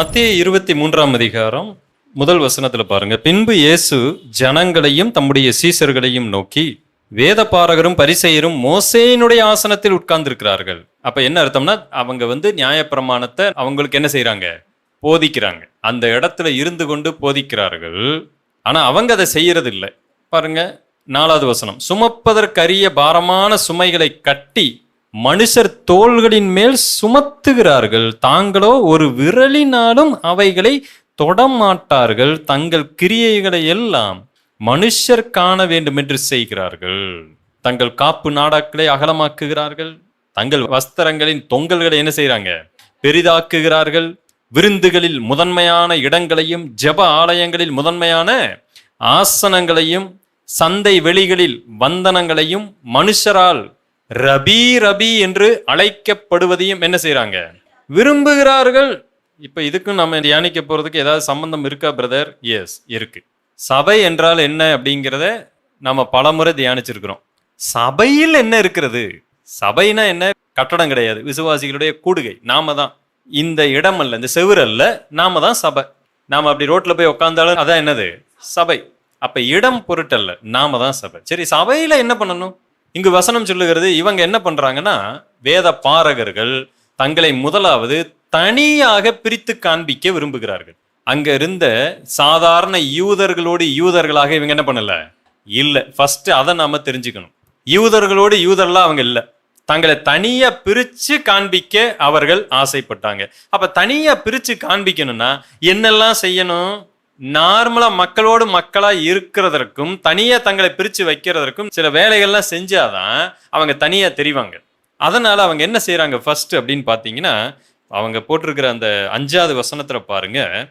மத்திய இருபத்தி மூன்றாம் அதிகாரம் முதல் வசனத்தில் பாருங்க. பின்பு இயேசு ஜனங்களையும் தம்முடைய சீசர்களையும் நோக்கி வேத பாரகரும் பரிசெயரும் மோசேனுடைய ஆசனத்தில் உட்கார்ந்திருக்கிறார்கள். அப்ப என்ன அர்த்தம்னா அவங்க வந்து நியாயப்பிரமாணத்தை அவங்களுக்கு என்ன செய்யறாங்க போதிக்கிறாங்க. அந்த இடத்துல இருந்து கொண்டு போதிக்கிறார்கள். ஆனா அவங்க அதை செய்யறது இல்லை பாருங்க நாலாவது வசனம். சுமப்பதற்கரிய பாரமான சுமைகளை கட்டி மனுஷர் தோள்களின் மேல் சுமத்துகிறார்கள். தாங்களோ ஒரு விரலினாலும் அவைகளை தொடமாட்டார்கள். தங்கள் கிரியைகளை எல்லாம் மனுஷர் காண வேண்டும் என்று செய்கிறார்கள். தங்கள் காப்பு நாடாக்களை அகலமாக்குகிறார்கள். தங்கள் வஸ்திரங்களின் தொங்கல்களை என்ன செய்கிறாங்க? பெரிதாக்குகிறார்கள். விருந்துகளில் முதன்மையான இடங்களையும் ஜெப ஆலயங்களில் முதன்மையான ஆசனங்களையும் சந்தை வெளிகளில் வந்தனங்களையும் மனுஷரால் ரபி ரபி என்று அழைக்கப்படுவதையும் என்ன செய்யறாங்க விரும்புகிறார்கள். இப்ப இதுக்கும் நம்ம தியானிக்க போறதுக்கு ஏதாவது சம்பந்தம் இருக்கா பிரதர் எஸ் இருக்கு. சபை என்றால் என்ன அப்படிங்கிறத நம்ம பலமுறை தியானிச்சிருக்கிறோம். சபையில் என்ன இருக்கிறது? சபைனா என்ன? கட்டடம் கிடையாது. விசுவாசிகளுடைய கூடுகை. நாம தான். இந்த இடம் அல்ல இந்த செவிரல்ல நாம தான் சபை. நாம அப்படி ரோட்ல போய் உட்காந்தாலும் அதான் என்னது? சபை. அப்ப இடம் பொருட்டல்ல. நாம தான் சபை. சரி சபையில என்ன பண்ணணும்? இங்கு வசனம் சொல்லுகிறது இவங்க என்ன பண்றாங்கன்னா வேத பாரகர்கள் தங்களை முதலாவது தனியாக பிரித்து காண்பிக்க விரும்புகிறார்கள். அங்க இருந்த சாதாரண யூதர்களோடு யூதர்களாக இவங்க என்ன பண்ணல? இல்லை. ஃபர்ஸ்ட் அதை நாம தெரிஞ்சுக்கணும். யூதர்களோடு யூதர்லாம் அவங்க இல்லை. தங்களை தனியா பிரிச்சு காண்பிக்க அவர்கள் ஆசைப்பட்டாங்க. அப்ப தனியா பிரிச்சு காண்பிக்கணும்னா என்னெல்லாம் செய்யணும்? நார்மலா மக்களோடு மக்களா இருக்கிறதற்கும் தனியா தங்களை பிரிச்சு வைக்கிறதற்கும் சில வேலைகள்லாம் செஞ்சாதான் அவங்க தனியா தெரிவாங்க. அதனால அவங்க என்ன செய்கிறாங்க ஃபர்ஸ்ட் அப்படின்னு பார்த்தீங்கன்னா அவங்க போட்டிருக்கிற அந்த அஞ்சாவது வசனத்துல பாருங்க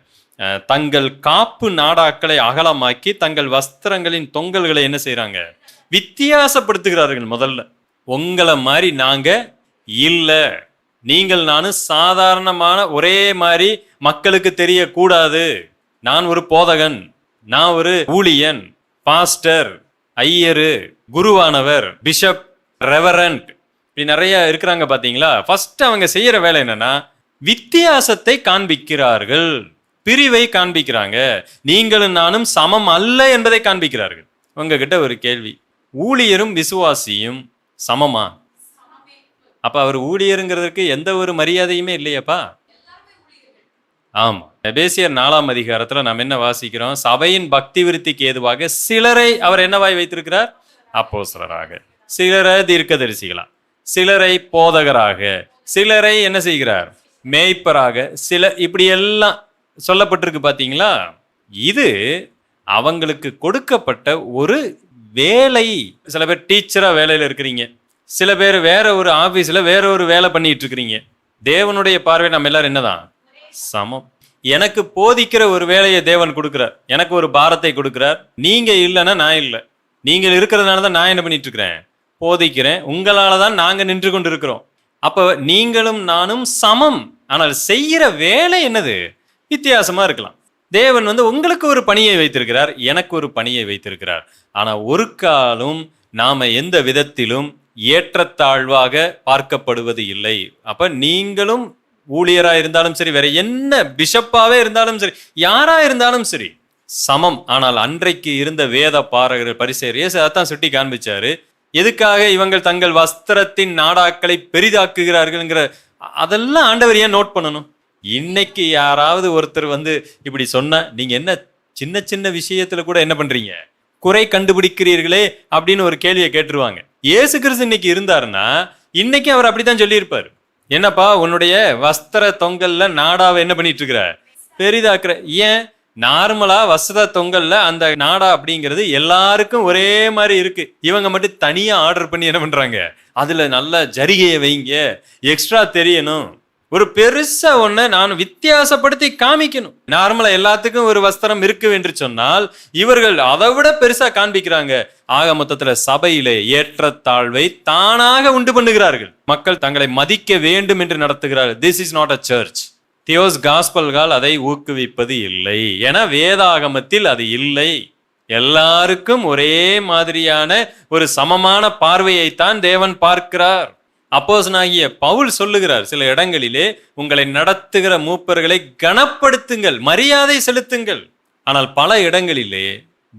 தங்கள் காப்பு நாடாக்களை அகலமாக்கி தங்கள் வஸ்திரங்களின் தொங்கல்களை என்ன செய்கிறாங்க வித்தியாசப்படுத்துகிறார்கள் முதல்ல. உங்களை மாதிரி நாங்க இல்ல. நீங்கள் நானும் சாதாரணமான ஒரே மாதிரி மக்களுக்கு தெரியக்கூடாது. நான் ஒரு போதகன் நான் ஒரு ஊழியன் பாஸ்டர் ஐயரு குருவானவர் பிஷப் ரெவரண்ட். இப்படி நிறைய இருக்கிறாங்க பார்த்தீங்களா ஃபர்ஸ்ட் அவங்க செய்யற வேலை என்னன்னா வித்தியாசத்தை காண்பிக்கிறார்கள். பிரிவை காண்பிக்கிறாங்க. நீங்களும் நானும் சமம் அல்ல என்பதை காண்பிக்கிறார்கள். உங்ககிட்ட ஒரு கேள்வி. ஊழியரும் விசுவாசியும் சமமா? அப்ப அவர் ஊழியருங்கிறதுக்கு எந்த ஒரு மரியாதையுமே இல்லையப்பா? ஆமா. எபேசியர் நாலாம் அதிகாரத்துல நாம் என்ன வாசிக்கிறோம்? சபையின் பக்தி விருத்திக்கு ஏதுவாக சிலரை அவர் என்னவாய் வைத்திருக்கிறார்? அப்போஸ்தலராக. சிலரை தீர்க்கதரிசிகளா சிலரை போதகராக. சிலரை என்ன செய்கிறார்? மேய்ப்பராக. சில இப்படி எல்லாம் சொல்லப்பட்டிருக்கு பார்த்தீங்களா இது அவங்களுக்கு கொடுக்கப்பட்ட ஒரு வேலை. சில பேர் டீச்சராக வேலையில் இருக்கிறீங்க. சில பேர் வேற ஒரு ஆஃபீஸில் வேற ஒரு வேலை பண்ணிட்டு இருக்கிறீங்க. தேவனுடைய பார்வை நம்ம எல்லாரும் என்னதான்? சமம். எனக்கு போதிக்கிற ஒரு வேலையை தேவன் கொடுக்குறார். எனக்கு ஒரு பாரத்தை கொடுக்குறார். நீங்க இல்லைன்னா நான் இல்லை. நீங்கள் இருக்கிறதுனால தான் நான் என்ன பண்ணிட்டு இருக்கிறேன்? போதிக்கிறேன். உங்களால தான் நாங்க நின்று கொண்டு இருக்கிறோம் அப்ப நீங்களும் நானும் சமம். ஆனால் செய்கிற வேலை என்னது? வித்தியாசமா இருக்கலாம். தேவன் வந்து உங்களுக்கு ஒரு பணியை வைத்திருக்கிறார். எனக்கு ஒரு பணியை வைத்திருக்கிறார். ஆனா ஒரு காலம் நாம எந்த விதத்திலும் ஏற்றத்தாழ்வாக பார்க்கப்படுவது இல்லை. அப்ப நீங்களும் ஊழியரா இருந்தாலும் சரி வேற என்ன பிஷப்பாவே இருந்தாலும் சரி யாரா இருந்தாலும் சரி சமம். ஆனால் அன்றைக்கு இருந்த வேத பாரகர் பரிசேர் இயேசு அதான் சுட்டி காண்பிச்சாரு. எதுக்காக இவங்கள் தங்கள் வஸ்திரத்தின் நாடாக்களை பெரிதாக்குகிறார்கள்ங்கிற அதெல்லாம் ஆண்டவர் ஏன் நோட் பண்ணணும்? இன்னைக்கு யாராவது ஒருத்தர் வந்து இப்படி சொன்னா நீங்க என்ன சின்ன சின்ன விஷயத்துல கூட என்ன பண்றீங்க? குறை கண்டுபிடிக்கிறீர்களே அப்படின்னு ஒரு கேள்வியை கேட்டுருவாங்க. இயேசு கிறிஸ்து இன்னைக்கு இருந்தாருன்னா இன்னைக்கு அவர் அப்படித்தான் சொல்லியிருப்பார். என்னப்பா உன்னுடைய வஸ்திர தொங்கல்ல நாடாவை என்ன பண்ணிட்டு இருக்கிற பெரிதாக்குற. ஏன்? நார்மலா வஸ்திர தொங்கல்ல அந்த நாடா அப்படிங்கிறது எல்லாருக்கும் ஒரே மாதிரி இருக்கு. இவங்க மட்டும் தனியா ஆர்டர் பண்ணி என்ன பண்றாங்க? அதுல நல்ல ஜரிகையை வைங்க. எக்ஸ்ட்ரா தெரியணும். ஒரு பெருசா ஒன்ன நான் வித்தியாசப்படுத்தி காமிக்கணும். நார்மலா எல்லாத்துக்கும் ஒரு வஸ்திரம் இருக்கு என்று சொன்னால் இவர்கள் அதை விட பெருசா காண்பிக்கிறாங்க. ஆக மொத்தத்துல சபையிலே ஏற்றத்தாழ்வை தானாக உண்டு பண்ணுகிறார்கள். மக்கள் தங்களை மதிக்க வேண்டும் என்று நடத்துகிறார்கள். This is not a church theos காஸ்பல்கால் அதை ஊக்குவிப்பது இல்லை. என வேதாகமத்தில் அது இல்லை. எல்லாருக்கும் ஒரே மாதிரியான ஒரு சமமான பார்வையைத்தான் தேவன் பார்க்கிறார். அப்போசனாகிய பவுல் சொல்லுகிறார் சில இடங்களிலே உங்களை நடத்துகிற மூப்பர்களை கனப்படுத்துங்கள் மரியாதை செலுத்துங்கள். ஆனால் பல இடங்களிலே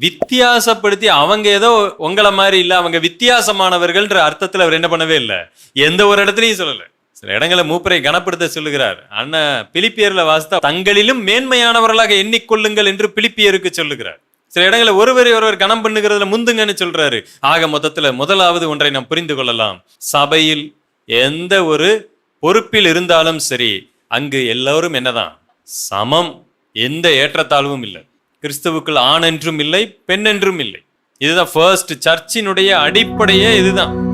வித்தியாசப்படுத்தி அவங்க ஏதோ உங்களை மாதிரி இல்லை அவங்க வித்தியாசமானவர்கள்ன்ற அர்த்தத்தில் அவர் என்ன பண்ணவே இல்லை. எந்த ஒரு இடத்துலையும் சொல்லலை. சில இடங்களை மூப்பரை கனப்படுத்த சொல்லுகிறார். அண்ணன் பிலிப்பியர்ல வாசித்தா தங்களிலும் மேன்மையானவர்களாக எண்ணிக்கொள்ளுங்கள் என்று பிலிப்பியருக்கு சொல்லுகிறார். சில இடங்களில் ஒருவரை ஒருவர் கனம் பண்ணுகிறதுல முந்துங்கன்னு சொல்றாரு. ஆக மொத்தத்துல முதலாவது ஒன்றை நாம் புரிந்து கொள்ளலாம். சபையில் எந்த ஒரு பொறுப்பில் இருந்தாலும் சரி அங்கு எல்லோரும் என்னதான்? சமம். எந்த ஏற்றத்தாழ்வும் இல்லை. கிறிஸ்துவுக்குள் ஆண் என்றும் இல்லை பெண் என்றும் இல்லை. இதுதான் ஃபர்ஸ்ட் சர்ச்சினுடைய அடிப்படையே இதுதான்.